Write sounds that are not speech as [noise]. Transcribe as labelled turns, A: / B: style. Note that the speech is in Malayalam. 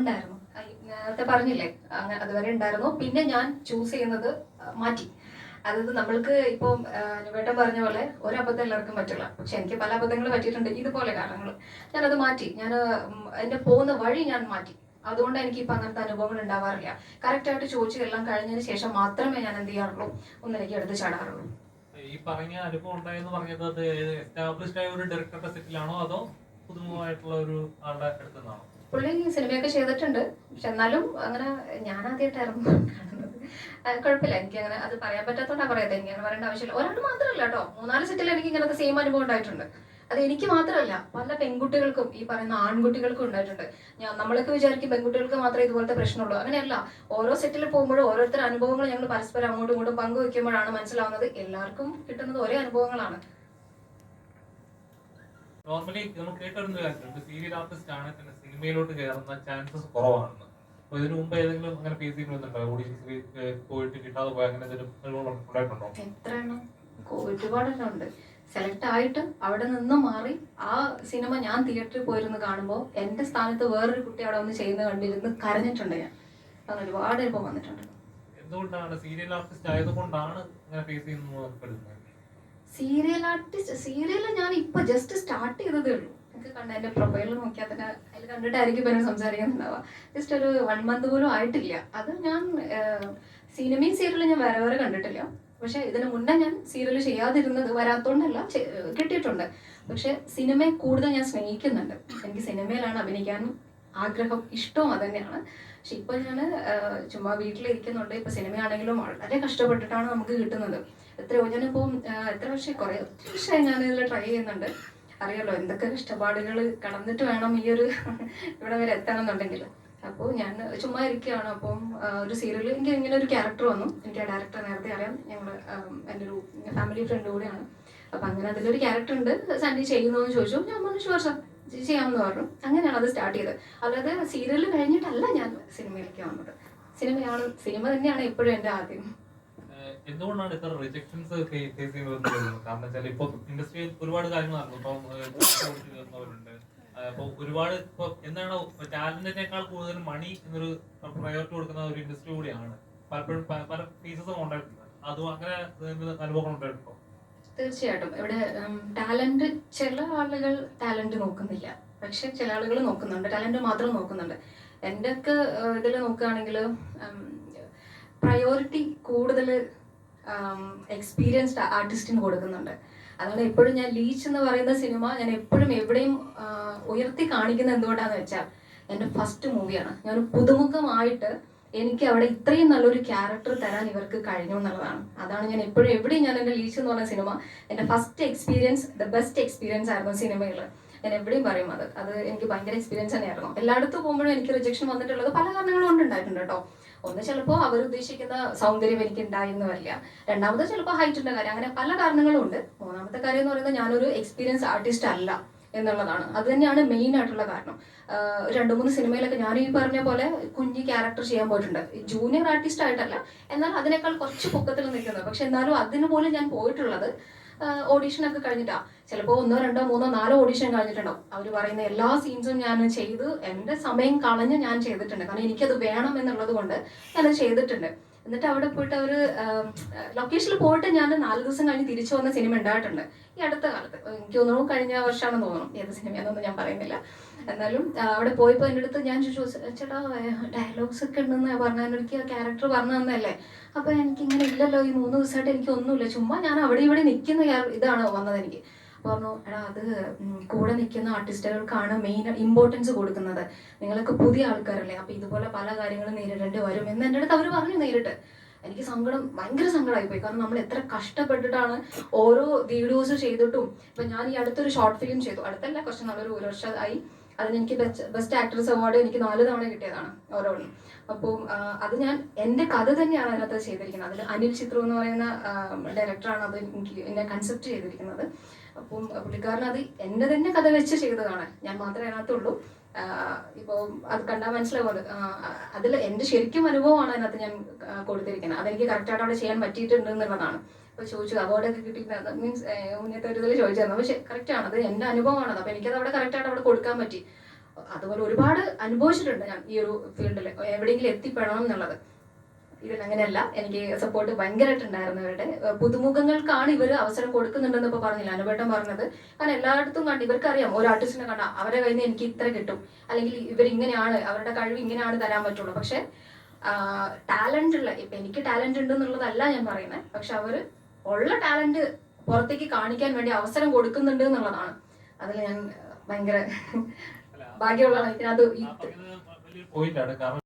A: ഉണ്ടായിരുന്നു. നേരത്തെ പറഞ്ഞില്ലേ അങ്ങനെ അതുവരെ ഉണ്ടായിരുന്നു. പിന്നെ ഞാൻ ചൂസ് ചെയ്യുന്നത് മാറ്റി. അതായത് നമ്മൾക്ക് ഇപ്പം അനുവേട്ടൻ പറഞ്ഞ പോലെ ഒരു അബദ്ധം എല്ലാവർക്കും പറ്റില്ല. പക്ഷെ എനിക്ക് പല അബദ്ധങ്ങൾ പറ്റിയിട്ടുണ്ട്. ഇതുപോലെ കാരണങ്ങൾ ഞാനത് മാറ്റി. ഞാൻ എന്റെ പോകുന്ന വഴി ഞാൻ മാറ്റി. അതുകൊണ്ട് എനിക്ക് ഇപ്പം അങ്ങനത്തെ അനുഭവങ്ങൾ ഉണ്ടാവാറില്ല. കറക്റ്റായിട്ട് ചോദിച്ചു എല്ലാം കഴിഞ്ഞതിന് ശേഷം മാത്രമേ ഞാൻ എന്ത് ചെയ്യാറുള്ളൂ? ഒന്നിലേക്ക് എടുത്ത് ചാടാറുള്ളൂ.
B: ഈ പറഞ്ഞ അനുഭവം ഉണ്ടായെന്ന് പറഞ്ഞത് എസ്റ്റാബ്ലിഷ്ഡ് ആയ ഒരു ഡയറക്ടറുടെ സെറ്റിലാണോ അതോ പുതുമുഖമായിട്ടുള്ള ഒരു ആളുടെ അടുത്തുനിന്നാണോ
A: പുള്ളി സിനിമയൊക്കെ ചെയ്തിട്ടുണ്ട്. പക്ഷെ എന്നാലും അങ്ങനെ ഞാൻ ആദ്യമായിട്ടായിരുന്നു കാണുന്നത്. കുഴപ്പമില്ല. എനിക്ക് അങ്ങനെ അത് പറയാൻ പറ്റാത്തോണ്ടാ പറയാതെ എനിക്ക് അങ്ങനെ പറയേണ്ട ആവശ്യമില്ല. ഒരാൾ മാത്രമല്ല കേട്ടോ. മൂന്നാൽ സെറ്റിൽ എനിക്ക് ഇങ്ങനത്തെ സെയിം അനുഭവം ഉണ്ടായിട്ടുണ്ട്. അത് എനിക്ക് മാത്രമല്ല പല പെൺകുട്ടികൾക്കും ഈ പറയുന്ന ആൺകുട്ടികൾക്കും ഉണ്ടായിട്ടുണ്ട്. ഞാൻ നമ്മളൊക്കെ വിചാരിക്കും പെൺകുട്ടികൾക്ക് മാത്രമേ ഇതുപോലത്തെ പ്രശ്നമുള്ളൂ. അങ്ങനെയല്ല. ഓരോ സെറ്റിൽ പോകുമ്പോഴും ഓരോരുത്തർ അനുഭവങ്ങൾ ഞങ്ങൾ പരസ്പരം അങ്ങോട്ടും ഇങ്ങോട്ടും പങ്കുവെക്കുമ്പോഴാണ് മനസ്സിലാവുന്നത് എല്ലാവർക്കും കിട്ടുന്നത് ഒരേ അനുഭവങ്ങളാണ്.
B: നോർമലി നമ്മൾ കേട്ടിരുന്ന കാര്യമുണ്ട് സീരിയൽ ആർട്ടിസ്റ്റ് ആണ് പിന്നെ സിനിമയിലോട്ട് കയറുന്ന ചാൻസസ് കുറവാണെന്ന്. അപ്പൊ ഇതിനു മുമ്പ് ഏതെങ്കിലും അങ്ങനെ ഫേസ് ചെയ്യുന്നുണ്ടോ ഓഡിയൻസ് പോയിട്ട് കിട്ടാതെ പോയ അങ്ങനെ ഉണ്ടായിട്ടുണ്ടോ?
A: എത്ര ഒരുപാടെണ്ണം ഉണ്ട്. സെലക്ട് ആയിട്ട് അവിടെ നിന്ന് മാറി ആ സിനിമ ഞാൻ തിയേറ്ററിൽ പോയിരുന്ന് കാണുമ്പോൾ എന്റെ സ്ഥാനത്ത് വേറൊരു കുട്ടി അവിടെ വന്ന് ചെയ്യുന്ന കണ്ടിരുന്ന് കരഞ്ഞിട്ടുണ്ട് ഞാൻ. അങ്ങനെ ഒരുപാട് അനുഭവം വന്നിട്ടുണ്ട്.
B: എന്തുകൊണ്ടാണ്? സീരിയൽ ആർട്ടിസ്റ്റ് ആയതുകൊണ്ടാണ് ഇങ്ങനെ ഫേസ് ചെയ്യുന്നത്
A: സീരിയൽ ആർട്ടിസ്റ്റ് സീരിയൽ ഞാൻ ഇപ്പൊ ജസ്റ്റ് സ്റ്റാർട്ട് ചെയ്തതേ ഉള്ളൂ. എനിക്ക് കണ്ട എന്റെ പ്രൊഫൈൽ നോക്കിയാൽ തന്നെ അതിൽ കണ്ടിട്ടായിരിക്കും ഇപ്പം സംസാരിക്കുന്നുണ്ടാവുക. ജസ്റ്റ് ഒരു വൺ മന്ത് പോലും ആയിട്ടില്ല. അത് ഞാൻ സിനിമയും സീരിയലും ഞാൻ വേറെ വേറെ കണ്ടിട്ടില്ല. പക്ഷെ ഇതിന് മുന്നേ ഞാൻ സീരിയൽ ചെയ്യാതിരുന്നത് വരാത്തോണ്ടല്ല കിട്ടിയിട്ടുണ്ട്. പക്ഷെ സിനിമയെ കൂടുതൽ ഞാൻ സ്നേഹിക്കുന്നുണ്ട്. എനിക്ക് സിനിമയിലാണ് അഭിനയിക്കാനും ആഗ്രഹം ഇഷ്ടവും അത് തന്നെയാണ്. പക്ഷെ ഇപ്പൊ ഞാൻ ചുമ്മാ വീട്ടിലിരിക്കുന്നുണ്ട്. ഇപ്പൊ സിനിമയാണെങ്കിലും വളരെ കഷ്ടപ്പെട്ടിട്ടാണ് നമുക്ക് കിട്ടുന്നത്. എത്രയോ ഞാനിപ്പോൾ എത്ര വർഷം കുറേ ഒത്തിരി വർഷമായി ഞാൻ ഇതിൽ ട്രൈ ചെയ്യുന്നുണ്ട്. അറിയാലോ എന്തൊക്കെ കഷ്ടപ്പാടുകൾ കടന്നിട്ട് വേണം ഈ ഒരു [laughs] ഇവിടെ വരെ എത്തണം എന്നുണ്ടെങ്കിൽ അപ്പോൾ ഞാൻ ചുമ്മാ ഇരിക്കുകയാണ്. അപ്പം ഒരു സീരിയലിൽ എനിക്ക് ഇങ്ങനെ ഒരു ക്യാരക്ടർ വന്നു. എനിക്ക് ആ ഡയറക്ടർ നേരത്തെ അറിയാം. ഞങ്ങൾ എന്റെ ഒരു ഫാമിലി ഫ്രണ്ട് കൂടെയാണ്. അപ്പം അങ്ങനെ അതിലൊരു ക്യാരക്ടർ ഉണ്ട്. സണ്ണി ചെയ്യുന്നു എന്ന് ചോദിച്ചു. ഞാൻ പറഞ്ഞു ഷുവർ ചെയ്യാമെന്ന് പറഞ്ഞു. അങ്ങനെയാണ് അത് സ്റ്റാർട്ട് ചെയ്തത്. അല്ലാതെ സീരിയൽ കഴിഞ്ഞിട്ടല്ല ഞാൻ സിനിമയിലേക്ക് വന്നത്. സിനിമയാണ് സിനിമ തന്നെയാണ് എപ്പോഴും എന്റെ ആദ്യം.
B: എന്തുകൊണ്ടാണ് ഇത്ര റിജക്ഷൻസ് ഫേസ് ചെയ്യുന്നത് കാരണം വെച്ചാൽ ഇപ്പൊ ഇൻഡസ്ട്രിയിൽ ഒരുപാട് കാര്യങ്ങൾ നടന്നു. ഇപ്പം കയറുന്നവരുണ്ട്. അപ്പൊ ഒരുപാട് ഇപ്പൊ എന്താണ് ടാലന്റിനേക്കാൾ കൂടുതൽ മണി എന്നൊരു പ്രയോറിറ്റി കൊടുക്കുന്ന ഒരു ഇൻഡസ്ട്രി കൂടിയാണ്. പലപ്പോഴും പല ഫീസസും ഉണ്ടായിട്ടുണ്ട്. അതും അങ്ങനെ അനുഭവങ്ങൾ ഉണ്ടായിട്ടുണ്ടോ?
A: തീർച്ചയായിട്ടും. ഇവിടെ ടാലന്റ് ചില ആളുകൾ ടാലന്റ് നോക്കുന്നില്ല. പക്ഷെ ചില ആളുകൾ നോക്കുന്നുണ്ട്. ടാലന്റ് മാത്രം നോക്കുന്നുണ്ട്. എന്റെ ഒക്കെ ഇതിൽ നോക്കുകയാണെങ്കിൽ പ്രയോറിറ്റി കൂടുതൽ എക്സ്പീരിയൻസ്ഡ് ആർട്ടിസ്റ്റിന് കൊടുക്കുന്നുണ്ട്. അതുകൊണ്ട് എപ്പോഴും ഞാൻ ലീച്ച് എന്ന് പറയുന്ന സിനിമ ഞാൻ എപ്പോഴും എവിടെയും ഉയർത്തി കാണിക്കുന്ന എന്തുകൊണ്ടാന്ന് വെച്ചാൽ എന്റെ ഫസ്റ്റ് മൂവിയാണ് ഞാൻ പുതുമുഖമായിട്ട് എനിക്ക് അവിടെ ഇത്രയും നല്ലൊരു ക്യാരക്ടർ തരാൻ ഇവർക്ക് കഴിഞ്ഞു എന്നുള്ളതാണ്. അതാണ് ഞാൻ എപ്പോഴും എവിടെയും ഞാൻ എന്റെ ലീച്ച് എന്ന് പറഞ്ഞ സിനിമ എന്റെ first experience the best experience ആയിരുന്നു സിനിമയിൽ ഞാൻ എവിടെയും പറയും അത്. അത് എനിക്ക് ഭയങ്കര എക്സ്പീരിയൻസ് തന്നെയായിരുന്നു. എല്ലായിടത്തും പോകുമ്പോഴും എനിക്ക് റിജക്ഷൻ വന്നിട്ടുള്ളത് പല കാരണങ്ങളും കൊണ്ടുണ്ടായിട്ടുണ്ട് കേട്ടോ. ഒന്ന് ചിലപ്പോൾ അവർ ഉദ്ദേശിക്കുന്ന സൗന്ദര്യം എനിക്ക് ഉണ്ടായിരുന്നു വരില്ല രണ്ടാമത് ചിലപ്പോൾ ഹൈറ്റിന്റെ കാര്യം. അങ്ങനെ പല കാരണങ്ങളും ഉണ്ട്. മൂന്നാമത്തെ കാര്യം എന്ന് പറയുന്നത് ഞാനൊരു എക്സ്പീരിയൻസ് ആർട്ടിസ്റ്റ് അല്ല എന്നുള്ളതാണ്. അത് തന്നെയാണ് മെയിൻ ആയിട്ടുള്ള കാരണം. രണ്ടു രണ്ട് മൂന്ന് സിനിമയിലൊക്കെ ഞാൻ ഈ പറഞ്ഞ പോലെ കുഞ്ഞി ക്യാരക്ടർ ചെയ്യാൻ പോയിട്ടുണ്ട്. ജൂനിയർ ആർട്ടിസ്റ്റ് ആയിട്ടല്ല. എന്നാൽ അതിനേക്കാൾ കുറച്ച് പൊക്കത്തിൽ നിൽക്കുന്നത്. പക്ഷെ എന്നാലും അതിന് പോലും ഞാൻ പോയിട്ടുള്ളത് ഓഡീഷൻ ഒക്കെ കഴിഞ്ഞിട്ടാ. ചിലപ്പോൾ ഒന്നോ രണ്ടോ മൂന്നോ നാലോ ഓഡീഷൻ കഴിഞ്ഞിട്ടുണ്ടാവും. അവർ പറയുന്ന എല്ലാ സീൻസും ഞാൻ ചെയ്ത് എന്റെ സമയം കളഞ്ഞ് ഞാൻ ചെയ്തിട്ടുണ്ട്. കാരണം എനിക്കത് വേണം എന്നുള്ളത് കൊണ്ട് ഞാനത് ചെയ്തിട്ടുണ്ട്. എന്നിട്ട് അവിടെ പോയിട്ട് അവർ ലൊക്കേഷനിൽ പോയിട്ട് ഞാൻ നാല് ദിവസം കഴിഞ്ഞ് തിരിച്ചു വന്ന സിനിമ ഉണ്ടായിട്ടുണ്ട്. ഈ അടുത്ത കാലത്ത്. എനിക്ക് തോന്നുന്നു കഴിഞ്ഞ വർഷമാണെന്ന് തോന്നുന്നു. ഏത് സിനിമയാണെന്നൊന്നും ഞാൻ പറയുന്നില്ല. എന്നാലും അവിടെ പോയപ്പോൾ എന്റെ അടുത്ത് ഞാൻ ചോദിച്ചു ചേട്ടാ ഡയലോഗ്സ് ഒക്കെ ഉണ്ടെന്ന് പറഞ്ഞ എനിക്ക് ആ ക്യാരക്ടർ പറഞ്ഞു തന്നല്ലേ അപ്പൊ എനിക്ക് ഇങ്ങനെ ഇല്ലല്ലോ ഈ മൂന്ന് ദിവസമായിട്ട് എനിക്ക് ഒന്നുമില്ല. ചുമ്മാ ഞാൻ അവിടെ ഇവിടെ നിൽക്കുന്ന ഇതാണ് വന്നത് എനിക്ക്. പറഞ്ഞു എടാ അത് കൂടെ നിൽക്കുന്ന ആർട്ടിസ്റ്റുകൾക്കാണ് മെയിൻ ഇമ്പോർട്ടൻസ് കൊടുക്കുന്നത്. നിങ്ങളൊക്കെ പുതിയ ആൾക്കാരല്ലേ അപ്പൊ ഇതുപോലെ പല കാര്യങ്ങളും നേരിടേണ്ടി വരും. എന്ന് എന്റെ അടുത്ത് അവർ പറഞ്ഞു നേരിട്ട്. എനിക്ക് സങ്കടം ഭയങ്കര സങ്കടമായി പോയി കാരണം നമ്മൾ എത്ര കഷ്ടപ്പെട്ടിട്ടാണ് ഓരോ വീഡിയോസ് ചെയ്തിട്ടും ഇപ്പൊ ഞാൻ ഈ അടുത്തൊരു ഷോർട്ട് ഫിലിം ചെയ്തു. അടുത്തല്ല കുറച്ച് നല്ലൊരു ഒരു വർഷമായി അതിന് എനിക്ക് ബെസ്റ്റ് ആക്ട്രസ് അവാർഡ് എനിക്ക് നാല് തവണ കിട്ടിയതാണ് ഓരോന്നും. അപ്പോൾ അത് ഞാൻ എന്റെ കഥ തന്നെയാണ് അതിനകത്ത് ചെയ്തിരിക്കുന്നത്. അതിൽ അനിൽ ചിത്രു എന്ന് പറയുന്ന ഡയറക്ടറാണ് അത് എനിക്ക് എന്നെ കൺസെപ്റ്റ് ചെയ്തിരിക്കുന്നത്. അപ്പം പുള്ളിക്കാരൻ അത് എന്നെ തന്നെ കഥ വെച്ച് ചെയ്തതാണ്. ഞാൻ മാത്രമേ അതിനകത്തുള്ളൂ. ഇപ്പോൾ അത് കണ്ടാൽ മനസ്സിലാവും അതിൽ എന്റെ ശരിക്കും അനുഭവമാണ് അതിനകത്ത് ഞാൻ കൊടുത്തിരിക്കുന്നത്. അതെനിക്ക് കറക്റ്റായിട്ട് അവിടെ ചെയ്യാൻ പറ്റിയിട്ടുണ്ട് എന്നുള്ളതാണ്. അപ്പോൾ ചോദിച്ചു അവാർഡൊക്കെ കിട്ടിയിട്ടുണ്ട് മീൻസ് മുന്നത്തെ ഒരു ഇതിൽ ചോദിച്ചായിരുന്നു. പക്ഷേ കറക്റ്റാണ് അത് എന്റെ അനുഭവമാണ് അപ്പോൾ എനിക്കത് അവിടെ കറക്റ്റായിട്ട് അവിടെ കൊടുക്കാൻ പറ്റി. അതുപോലെ ഒരുപാട് അനുഭവിച്ചിട്ടുണ്ട് ഞാൻ ഈ ഒരു ഫീൽഡിൽ എവിടെയെങ്കിലും എത്തിപ്പെടണം എന്നുള്ളത്. ഇതിൽ അങ്ങനെയല്ല എനിക്ക് സപ്പോർട്ട് ഭയങ്കരമായിട്ടുണ്ടായിരുന്നു ഇവരുടെ പുതുമുഖങ്ങൾക്കാണ് ഇവർ അവസരം കൊടുക്കുന്നുണ്ടെന്ന് ഇപ്പൊ പറഞ്ഞില്ല അനുപേട്ടൻ പറഞ്ഞത് കാരണം എല്ലായിടത്തും കണ്ട് ഇവർക്കറിയാം ഒരു ആർട്ടിസ്റ്റിനെ കണ്ട അവരെ കയ്യിൽ നിന്ന് എനിക്ക് ഇത്ര കിട്ടും അല്ലെങ്കിൽ ഇവർ ഇങ്ങനെയാണ് അവരുടെ കഴിവ് ഇങ്ങനെയാണ് തരാൻ പറ്റുള്ളൂ പക്ഷെ ടാലന്റ് ഉള്ള ഇപ്പൊ എനിക്ക് ടാലന്റ് ഉണ്ട് എന്നുള്ളതല്ല ഞാൻ പറയുന്നത് പക്ഷെ അവർ ഉള്ള ടാലന്റ് പുറത്തേക്ക് കാണിക്കാൻ വേണ്ടി അവസരം കൊടുക്കുന്നുണ്ട് എന്നുള്ളതാണ് അതിൽ ഞാൻ ഭയങ്കര ഭാഗ്യമുള്ളതാണ്
B: ആ
A: ഈ
B: പോയിന്റാണ് കാരണം